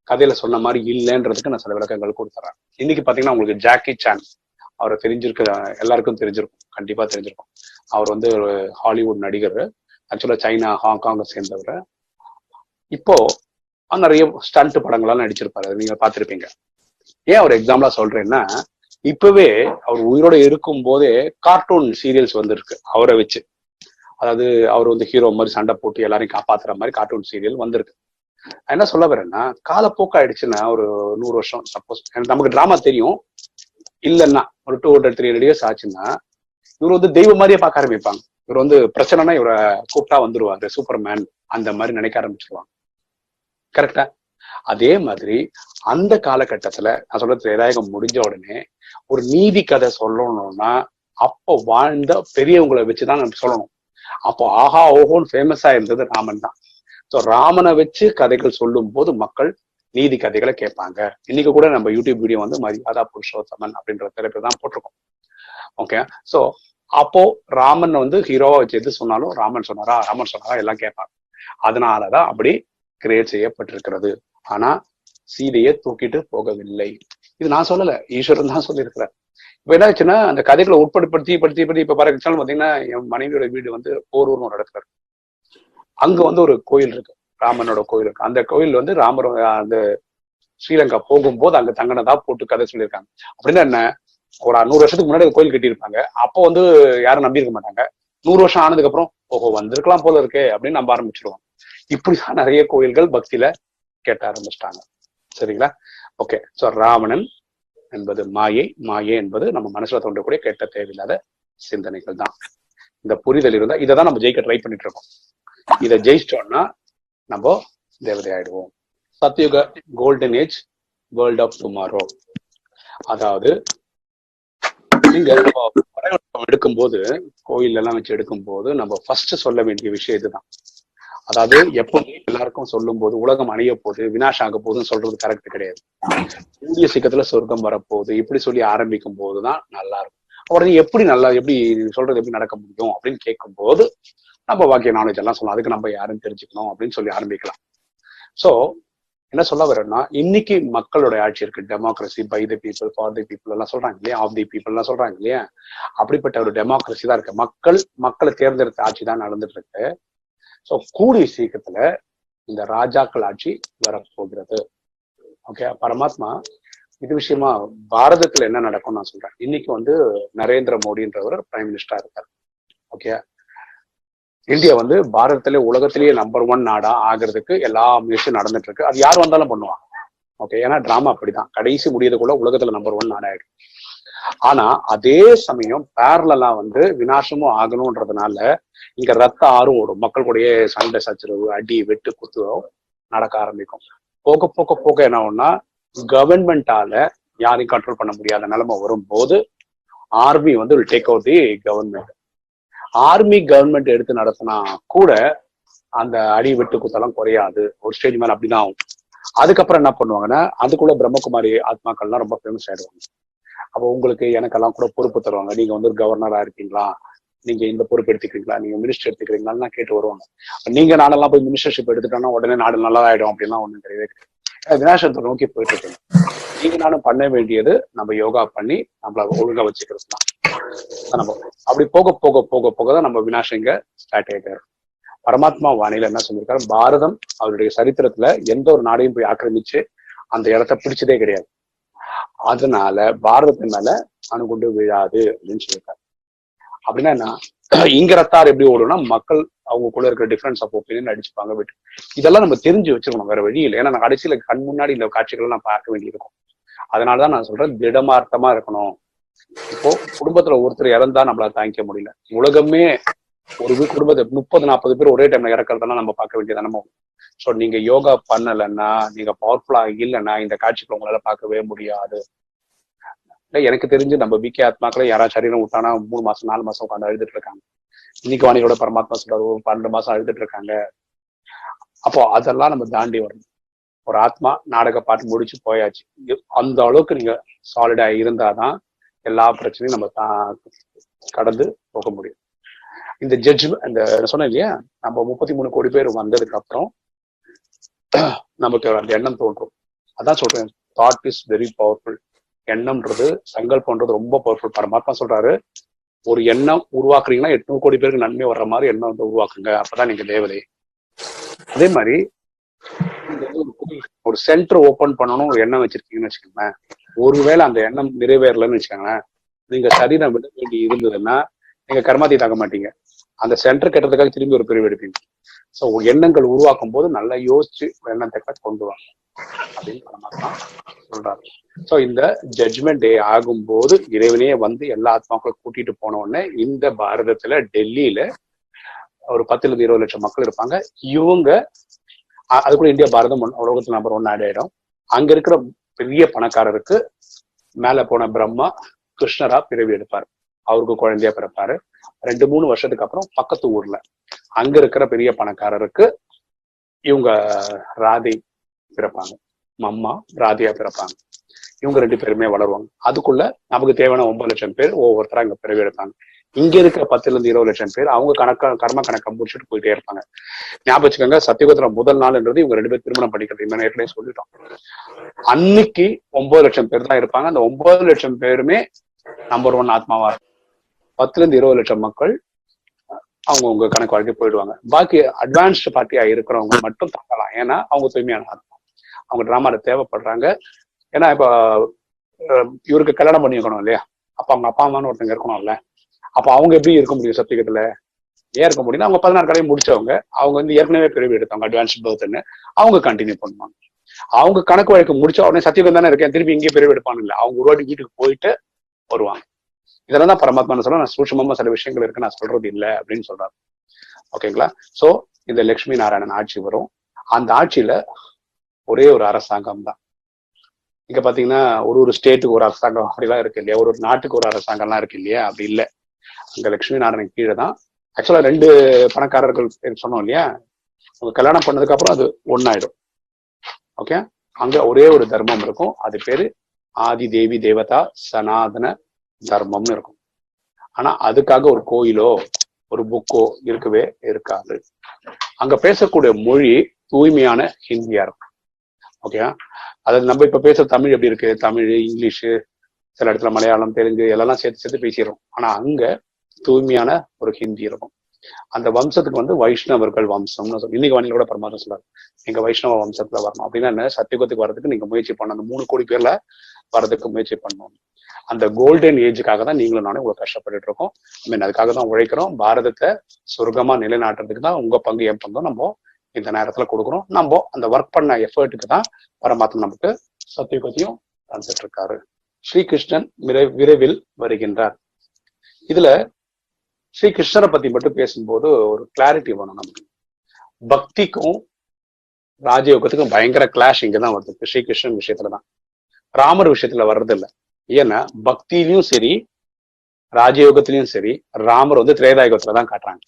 கதையில சொன்ன மாதிரி இல்லைன்றதுக்கு நான் சில விளக்கங்கள் கொடுத்துறேன். இன்னைக்கு பாத்தீங்கன்னா உங்களுக்கு ஜாக்கி சான் அவரை தெரிஞ்சிருக்க எல்லாருக்கும் தெரிஞ்சிருக்கும் கண்டிப்பா தெரிஞ்சிருக்கும். அவர் வந்து ஒரு ஹாலிவுட் நடிகர் ஆக்சுவலா சைனா ஹாங்காங்கை சேர்ந்தவர். இப்போ நிறைய ஸ்டண்ட் படங்கள்லாம் நடிச்சிருப்பாரு. நீங்க பாத்திருப்பீங்க ஏன் ஒரு எக்ஸாம்பிளா சொல்றேன்னா இப்பவே அவர் உயிரோட இருக்கும் போதே கார்ட்டூன் சீரியல்ஸ் வந்திருக்கு அவரை வச்சு. அதாவது அவர் வந்து ஹீரோ மாதிரி சண்டை போட்டு எல்லாரையும் காப்பாத்துற மாதிரி கார்ட்டூன் சீரியல் வந்திருக்கு. என்ன சொல்ல வரேன்னா காலப்போக்காயிடுச்சுன்னா ஒரு நூறு வருஷம் சப்போஸ் நமக்கு டிராமா தெரியும். இல்லைன்னா ஒரு two hundred three hundred years ஆச்சுன்னா இவர் வந்து தெய்வம் மாதிரியே பார்க்க ஆரம்பிப்பாங்க. இவர் வந்து பிரச்சனைனா இவரை கூப்பிட்டா வந்துருவாரு சூப்பர் மேன் அந்த மாதிரி நினைக்க ஆரம்பிச்சிருவாங்க. கரெக்டா அதே மாதிரி அந்த காலகட்டத்துல நான் சொல்றது திரேதாயகம் முடிஞ்ச உடனே ஒரு நீதி கதை சொல்லணும்னா அப்போ வாழ்ந்த பெரியவங்களை வச்சுதான் நம்ம சொல்லணும். அப்போ ஆஹா ஓஹோன்னு ஃபேமஸா இருந்தது ராமன் தான். ஸோ ராமனை வச்சு கதைகள் சொல்லும் போது மக்கள் நீதி கதைகளை கேட்பாங்க. இன்னைக்கு கூட நம்ம யூடியூப் வீடியோ வந்து மரியாதா புருஷோத்தமன் அப்படின்ற தலைப்பு தான் போட்டிருக்கோம். ஓகே ஸோ அப்போ ராமன் வந்து ஹீரோவா வச்சு எது சொன்னாலும் ராமன் சொன்னாரா ராமன் சொன்னாரா எல்லாம் கேட்பாங்க. அதனாலதான் அப்படி கிரியேட் செய்யப்பட்டிருக்கிறது. ஆனா சீதையை தூக்கிட்டு போகவில்லை. இது நான் சொல்லல ஈஸ்வரன் தான் சொல்லியிருக்கிறார். இப்ப என்ன ஆச்சுன்னா அந்த கதைகளை உட்படுத்தி படுத்தி படுத்தி இப்ப பாருங்க எக்ஸாம்பிள் பாத்தீங்கன்னா என் மனைவியோட வீடு வந்து போரூர்னு ஒரு இடத்துல இருக்கு. அங்க வந்து ஒரு கோயில் இருக்கு. ராமனோட கோயில் இருக்கு. அந்த கோயில் வந்து ராமர் அந்த ஸ்ரீலங்கா போகும்போது அங்க தங்கினதா போட்டு கதை சொல்லியிருக்காங்க. அப்படின்னா என்ன? ஒரு நூறு வருஷத்துக்கு முன்னாடி கோயில் கட்டியிருப்பாங்க. அப்போ வந்து யாரும் நம்பி இருக்க மாட்டாங்க. நூறு வருஷம் ஆனதுக்கு அப்புறம் ஓஹோ வந்திருக்கலாம் போல இருக்கே அப்படின்னு நம்ப ஆரம்பிச்சிருவோம். இப்படிதான் நிறைய கோயில்கள் பக்தியில கேட்ட ஆரம்பிச்சிட்டாங்க. சரிங்களா? ஓகே சோ ராவணன் என்பது மாயை. மாயை என்பது நம்ம மனசுல தோன்றக்கூடிய கெட்ட தேவையில்லாத சிந்தனைகள் தான் இந்த புரிதல் இருந்தா இதை தான் நம்ம ஜெயிக்க ட்ரை பண்ணிட்டு இருக்கோம் இதை ஜெயிச்சிட்டோம்னா நம்ம தேவதை ஆயிடுவோம். Satyuga golden age world of tomorrow அதாவது நீங்க படம் எடுக்கும்போது கோயில் எல்லாம் வச்சு எடுக்கும்போது நம்ம ஃபர்ஸ்ட் சொல்ல வேண்டிய விஷயம் இதுதான். அதாவது எப்பவுமே எல்லாருக்கும் சொல்லும் போது உலகம் அணைய போகுது வினாஷ் ஆக போகுதுன்னு சொல்றது கரெக்ட் கிடையாது. கூடிய சீக்கிரத்துல சொர்க்கம் வரப்போகுது இப்படி சொல்லி ஆரம்பிக்கும் போதுதான் நல்லா இருக்கும். உடனே எப்படி நல்லா எப்படி சொல்றது எப்படி நடக்க முடியும் அப்படின்னு கேட்கும் போது நம்ம வாக்கிய நாலேஜ் எல்லாம் சொல்லலாம். அதுக்கு நம்ம யாரும் தெரிஞ்சுக்கணும் அப்படின்னு சொல்லி ஆரம்பிக்கலாம். சோ என்ன சொல்ல வரேன்னா இன்னைக்கு மக்களோட ஆட்சி இருக்கு. Democracy by the people for the people எல்லாம் சொல்றாங்க இல்லையா? ஆஃப் தி பீப்புள் எல்லாம் சொல்றாங்க இல்லையா? அப்படிப்பட்ட ஒரு டெமோக்ரஸி தான் இருக்கு. மக்கள் மக்களை தேர்ந்தெடுத்த ஆட்சி தான் நடந்துட்டு இருக்கு ஸோ கூடிய சீக்கிரத்துல இந்த ராஜாக்கள் ஆட்சி வரப்போகிறது. ஓகே பரமாத்மா இது விஷயமா பாரதத்துல என்ன நடக்கும் நான் சொல்றேன். இன்னைக்கு வந்து நரேந்திர மோடின்றவர் பிரைம் மினிஸ்டரா இருக்கார். ஓகே இந்தியா வந்து பாரதத்துல உலகத்திலேயே நம்பர் ஒன் நாடா ஆகிறதுக்கு எல்லா முயற்சியும் நடந்துட்டு இருக்கு. அது யார் வந்தாலும் பண்ணுவாங்க. ஓகே ஏன்னா டிராமா அப்படிதான். கடைசி முடியறதுக்குள்ள உலகத்துல நம்பர் ஒன் நாடாயிடும் ஆனா அதே சமயம் பேரலா வந்து வினாசமும் ஆகணும்ன்றதுனால இங்க ரத்த ஆறும் ஓடும். மக்களுடைய சண்டை சச்சரவு அடி வெட்டு குத்துவம் நடக்க ஆரம்பிக்கும். போக போக போக என்ன ஆகும்னா கவர்மெண்டால யாரையும் கண்ட்ரோல் பண்ண முடியாத நிலைமை வரும்போது ஆர்மி வந்து take out the government army government எடுத்து நடத்தினா கூட அந்த அடி வெட்டு குத்தெல்லாம் குறையாது. ஒரு ஸ்டேஜ் மேல அப்படிதான் ஆகும். அதுக்கப்புறம் என்ன பண்ணுவாங்கன்னா அதுக்குள்ள பிரம்மகுமாரி ஆத்மாக்கள்லாம் ரொம்ப ஃபேமஸ் ஆயிடுவாங்க. அப்போ உங்களுக்கு எனக்கெல்லாம் கூட பொறுப்பு தருவாங்க. நீங்க வந்து ஒரு கவர்னரா இருக்கீங்களா? நீங்க இந்த பொறுப்பு எடுத்துக்கிறீங்களா? நீங்க மினிஸ்டர் எடுத்துக்கிறீங்களான்னு கேட்டு வருவாங்க. நீங்க நாடெல்லாம் போய் மினிஸ்டர்ஷிப் எடுத்துட்டோம்னா உடனே நாடு நல்லா ஆயிடும் அப்படின்னா ஒண்ணும் கிடையவே கிடையாது. விநாசத்தை நோக்கி போயிட்டு இருக்கணும் நீங்க நானும் பண்ண வேண்டியது நம்ம யோகா பண்ணி நம்மள ஒழுங்கா வச்சுக்கிறது தான் நம்ம அப்படி போக போக போக போக தான் நம்ம விநாசங்க இங்க ஸ்டார்ட் ஆயிட்டாரு பரமாத்மா வாணியில என்ன சொல்லியிருக்காரு? பாரதம் அவருடைய சரித்திரத்துல எந்த ஒரு நாடையும் போய் ஆக்கிரமிச்சு அந்த இடத்த பிடிச்சதே கிடையாது. அதனால பாரதத்தின் மேல அணுகுண்டு விழாது அப்படின்னு சொல்லியிருக்காரு. அப்படின்னா என்ன? இங்க ரத்தார் எப்படி ஓடும்னா மக்கள் அவங்க கூட இருக்கிற டிஃபரன்ஸ் ஆஃப் ஒப்பீனியன் அடிச்சுப்பாங்க விட்டு. இதெல்லாம் நம்ம தெரிஞ்சு வச்சிருக்கணும் வேற வழி இல்லை. ஏன்னா நான் கடைசியில கண் முன்னாடி இந்த காட்சிகளை நான் பார்க்க வேண்டியிருக்கும். அதனாலதான் நான் சொல்றேன் திடமார்த்தமா இருக்கணும். இப்போ குடும்பத்துல ஒருத்தர் இறந்தா நம்மளால தாங்கிக்க முடியல. உலகமே ஒரு குடும்பத்தை முப்பது நாற்பது பேர் ஒரே டைம்ல இறக்குறதெல்லாம் நம்ம பார்க்க வேண்டியது நம்ம ஸோ நீங்க யோகா பண்ணலைன்னா நீங்க பவர்ஃபுல்லா இல்லைன்னா இந்த காட்சிகளை உங்களால பார்க்கவே முடியாது. இல்ல எனக்கு தெரிஞ்சு நம்ம பிகே ஆத்மாக்களை யாராவது சரீரம் விட்டானா மூணு மாசம் நாலு மாசம் உட்காந்து அழுதுட்டு இருக்காங்க. இன்னைக்கு வாணியோட பரமாத்மா சொல்றாரு ஒரு பன்னெண்டு மாசம் அழுதுட்டு இருக்காங்க. அப்போ அதெல்லாம் நம்ம தாண்டி வரணும். ஒரு ஆத்மா நாடக பாட்டு முடிச்சு போயாச்சு. அந்த அளவுக்கு நீங்க சாலிடா இருந்தாதான் எல்லா பிரச்சனையும் நம்ம கடந்து போக முடியும். இந்த ஜட்ஜ் இந்த சொன்னேன் இல்லையா? நம்ம முப்பத்தி மூணு கோடி பேர் வந்ததுக்கு அப்புறம் நமக்கு அந்த எண்ணம் தோன்றும். அதான் சொல்றேன் தாட் இஸ் வெரி பவர்ஃபுல் எண்ணம்ன்றது சங்கல்பம்ன்றது ரொம்ப பவர்ஃபுல் பரமாத்மா சொல்றாரு ஒரு எண்ணம் உருவாக்குறீங்கன்னா எட்நூறு கோடி பேருக்கு நன்மை வர்ற மாதிரி எண்ணம் வந்து உருவாக்குங்க. அப்பதான் நீங்க தேவதை. அதே மாதிரி ஒரு சென்டர் ஓபன் பண்ணணும் ஒரு எண்ணம் வச்சிருக்கீங்கன்னு வச்சுக்கோங்களேன். ஒருவேளை அந்த எண்ணம் நிறைவேறலன்னு வச்சுக்கோங்களேன். நீங்க சரீரம் விட வேண்டி இருந்ததுன்னா நீங்க கர்மாத்தி தாக்க மாட்டீங்க. அந்த சென்டர் கட்டுறதுக்காக திரும்பி ஒரு பிரிவு எடுப்பீங்க. ஸோ எண்ணங்கள் உருவாக்கும் போது நல்லா யோசிச்சு எண்ணத்தை கொண்டு வாங்க அப்படின்னு பரமாத்மா சொல்றாரு. ஸோ இந்த ஜட்மெண்ட் டே ஆகும்போது இறைவனே வந்து எல்லா ஆத்மாக்களும் கூட்டிட்டு போன உடனே இந்த பாரதத்துல டெல்லியில ஒரு பத்துல இருந்து இருபது லட்சம் மக்கள் இருப்பாங்க. இவங்க அதுக்குள்ள இந்தியா பாரதம் உலகத்துல நம்பர் ஒன் ஆயிடும். அங்க இருக்கிற பெரிய பணக்காரருக்கு மேல போன பிரம்மா கிருஷ்ணரா பிறவி எடுப்பாரு. அவருக்கு குழந்தையா பிறப்பாரு. ரெண்டு மூணு வருஷத்துக்கு அப்புறம் பக்கத்து ஊர்ல. அங்க இருக்கிற பெரிய பணக்காரருக்கு இவங்க ராதை பிறப்பாங்க. மம்மா ராதியா பிறப்பாங்க. இவங்க ரெண்டு பேருமே வளருவாங்க. அதுக்குள்ள நமக்கு தேவையான ஒன்பது லட்சம் பேர் ஒவ்வொருத்தரா இங்க பிறவி எடுப்பாங்க. இங்க இருக்கிற பத்துல இருந்து இருபது லட்சம் பேர் அவங்க கணக்க கர்ம கணக்கை முடிச்சுட்டு போயிட்டே இருப்பாங்க. ஞாபகம் வச்சுக்கோங்க முதல் நாள்ன்றது இவங்க ரெண்டு பேர் திருமணம் பண்ணிக்கிறது ஏற்கனவே சொல்லிட்டோம். அன்னைக்கு ஒன்பது லட்சம் பேர் தான் இருப்பாங்க. அந்த ஒன்பது லட்சம் பேருமே நம்பர் ஒன் ஆத்மாவா பத்துல இருந்து இருபது லட்சம் மக்கள் அவங்க உங்க கணக்கு வாழ்க்கை போயிடுவாங்க. பாக்கி அட்வான்ஸ்டு பார்ட்டியா இருக்கிறவங்க மட்டும் தாங்கலாம். ஏன்னா அவங்க தூய்மையான ஆத்மா அவங்க டிராமால தேவைப்படுறாங்க. ஏன்னா இப்போ இவருக்கு கல்யாணம் பண்ணிக்கணும் இல்லையா? அப்ப அவங்க அப்பா அம்மான்னு ஒருத்தங்க இருக்கணும்ல. அப்ப அவங்க எப்படி இருக்க முடியும் சத்தியத்துல ஏன் இருக்க முடியும் அவங்க பதினாறு கடையை முடிச்சவங்க அவங்க வந்து ஏற்கனவே பிரிவு எடுத்தவங்க அட்வான்ஸ் பர்த்னு அவங்க கண்டினியூ பண்ணுவாங்க. அவங்க கணக்கு வழக்கு முடிச்ச உடனே சத்தியகம் தானே இருக்கேன் திருப்பி இங்கே பிரிவு எடுப்பாங்க இல்லை. அவங்க ஒரு வாட்டி வீட்டுக்கு போயிட்டு வருவாங்க. இதெல்லாம் தான் பரமாத்மா சொல்ல நான் சூட்சமமா சில விஷயங்கள் இருக்கு நான் சொல்றது இல்லை அப்படின்னு சொல்றாரு. ஓகேங்களா? சோ இந்த லட்சுமி நாராயணன் ஆட்சி வரும். அந்த ஆட்சியில ஒரே ஒரு அரசாங்கம் தான். இங்க பாத்தீங்கன்னா ஒரு ஒரு ஸ்டேட்டுக்கு ஒரு அரசாங்கம் அப்படிலாம் இருக்கு இல்லையா? ஒரு ஒரு நாட்டுக்கு ஒரு அரசாங்கம்லாம் இருக்கு இல்லையா? அப்படி இல்லை. அங்க லட்சுமி நாராயணன் கீழே தான். ஆக்சுவலா ரெண்டு பணக்காரர்கள் பேர் சொன்னோம் இல்லையா? அவங்க கல்யாணம் பண்ணதுக்கு அப்புறம் அது ஒன்னாயிடும் ஓகே அங்க ஒரே ஒரு தர்மம் இருக்கும். அது பேரு ஆதி தேவி தேவதா சனாதன தர்மம்னு இருக்கும். ஆனா அதுக்காக ஒரு கோயிலோ ஒரு புக்கோ இருக்கவே இருக்காது. அங்க பேசக்கூடிய மொழி தூய்மையான ஹிந்தியா இருக்கும். ஓகே அதாவது நம்ம இப்ப பேசுற தமிழ் எப்படி இருக்கு? தமிழ் இங்கிலீஷு சில இடத்துல மலையாளம் தெலுங்கு எல்லாம் சேர்த்து சேர்த்து பேசிடுறோம். ஆனா அங்க தூய்மையான ஒரு ஹிந்தி இருக்கும். அந்த வம்சத்துக்கு வந்து வைஷ்ணவர்கள் வம்சம்னு சொல்லி இன்னைக்கு வணிக கூட பரமாத்மா சொல்றாரு. நீங்க வைஷ்ணவ வம்சத்துல வரணும். அப்படின்னா என்ன? சத்தியகுத்துக்கு வரதுக்கு நீங்க முயற்சி பண்ணணும். அந்த மூணு கோடி பேர்ல வர்றதுக்கு முயற்சி பண்ணணும். அந்த கோல்டன் ஏஜுக்காக தான் நீங்களும் நானும் இவ்வளவு கஷ்டப்பட்டுட்டு இருக்கோம். ஐ மீன் அதுக்காக தான் உழைக்கிறோம். பாரதத்தை சொர்க்கமா நிலைநாட்டுறதுக்கு தான் உங்க பங்கு என் பங்கும் நம்ம இந்த நேரத்துல கொடுக்குறோம் நம்ம அந்த ஒர்க் பண்ண எஃபர்ட்டுக்கு தான் பரமாத்மா நமக்கு சத்தியுகத்தையும் தந்துட்டு இருக்காரு. ஸ்ரீகிருஷ்ணன் விரை- விரைவில் வருகின்றார். இதுல ஸ்ரீ கிருஷ்ணரை பத்தி மட்டும் பேசும்போது ஒரு கிளாரிட்டி வேணும் நமக்கு. பக்திக்கும் ராஜயோகத்துக்கும் பயங்கர கிளாஷ் இங்கதான் வருது. ஸ்ரீகிருஷ்ணன் விஷயத்துலதான். ராமர் விஷயத்துல வர்றது இல்ல ஏன்னா பக்தியிலையும் சரி ராஜயோகத்திலையும் சரி ராமர் வந்து திரேதாயுகத்துல தான் காட்டுறாங்க.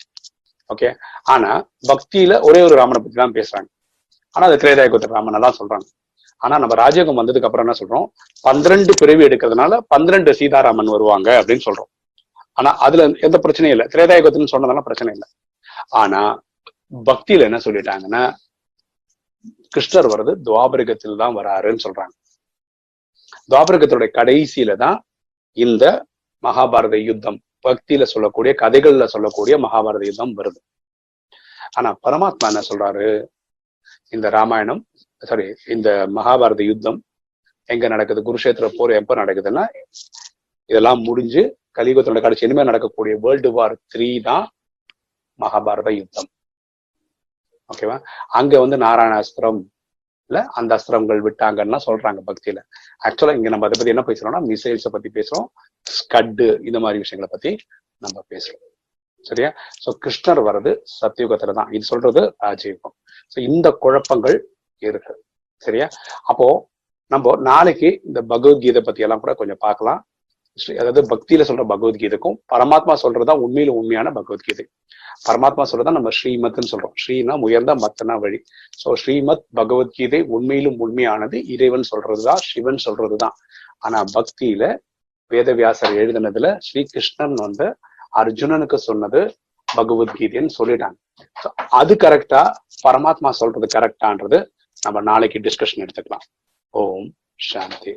ஓகே ஆனா பக்தியில ஒரே ஒரு ராமனை பத்தி தான் பேசுறாங்க. ஆனா அது திரேதாயுகத்துல ராமனை தான் சொல்றாங்க. ஆனா நம்ம ராஜயோகம் வந்ததுக்கு அப்புறம் என்ன சொல்றோம்? பன்னிரண்டு பிறவி எடுக்கிறதுனால பன்னிரண்டு சீதாராமன் வருவாங்க அப்படின்னு சொல்றோம். ஆனா அதுல எந்த பிரச்சனையும் இல்லை. திரேதாயுகத்துன்னு சொன்னதெல்லாம் பிரச்சனை இல்லை. ஆனா பக்தியில என்ன சொல்லிட்டாங்கன்னா கிருஷ்ணர் வர்றது துவாபரிகத்தில் தான் வராருன்னு சொல்றாங்க. துவாபரிகத்துடைய கடைசியில தான் இந்த மகாபாரத யுத்தம் பக்தியில சொல்லக்கூடிய கதைகள்ல சொல்லக்கூடிய மகாபாரத யுத்தம் வருது. ஆனா பரமாத்மா என்ன சொல்றாரு? இந்த ராமாயணம் சாரி இந்த மகாபாரத யுத்தம் எங்க நடக்குது குருஷேத்திர போர் எப்ப நடக்குதுன்னா இதெல்லாம் முடிஞ்சு கலியுகத்தோட கடைசி இனிமே நடக்கக்கூடிய வேர்ல்டு வார் த்ரீ தான் மகாபாரத யுத்தம். ஓகேவா அங்க வந்து நாராயணாஸ்திரம் இல்ல அந்த அஸ்திரங்கள் விட்டாங்கன்னா சொல்றாங்க பக்தியில. ஆக்சுவலா இங்க நம்ம அதை பத்தி என்ன பேசுறோம்னா மிசைல்ஸை பத்தி பேசுறோம் ஸ்கட்டு இந்த மாதிரி விஷயங்களை பத்தி நம்ம பேசுறோம். சரியா? சோ கிருஷ்ணர் வர்றது சத்தியுகத்துல தான். இது சொல்றது ராஜயுகம். சோ இந்த குழப்பங்கள் இருக்கு. சரியா? அப்போ நம்ம நாளைக்கு இந்த பகவத்கீதை பத்தி எல்லாம் கூட கொஞ்சம் பார்க்கலாம். அதாவது பக்தியில சொல்ற பகவத்கீதைக்கும் பரமாத்மா சொல்றதுதான் உண்மையில உண்மையான பகவத்கீதை. பரமாத்மா சொல்றதா நம்ம ஸ்ரீமத்னு சொல்றோம். ஸ்ரீனா உயர்ந்த மத்தனா வழி. சோ ஸ்ரீமத் பகவத்கீதை உண்மையிலும் உண்மையானது இறைவன் சொல்றதுதான் சிவன் சொல்றதுதான். ஆனா பக்தியில வேதவியாசர் எழுதினதுல ஸ்ரீகிருஷ்ணன் வந்து அர்ஜுனனுக்கு சொன்னது பகவத்கீதைன்னு சொல்லிட்டாங்க. அது கரெக்டா பரமாத்மா சொல்றது கரெக்டான்றது நம்ம நாளைக்கு டிஸ்கஷன் எடுத்துக்கலாம். ஓம் சாந்தி.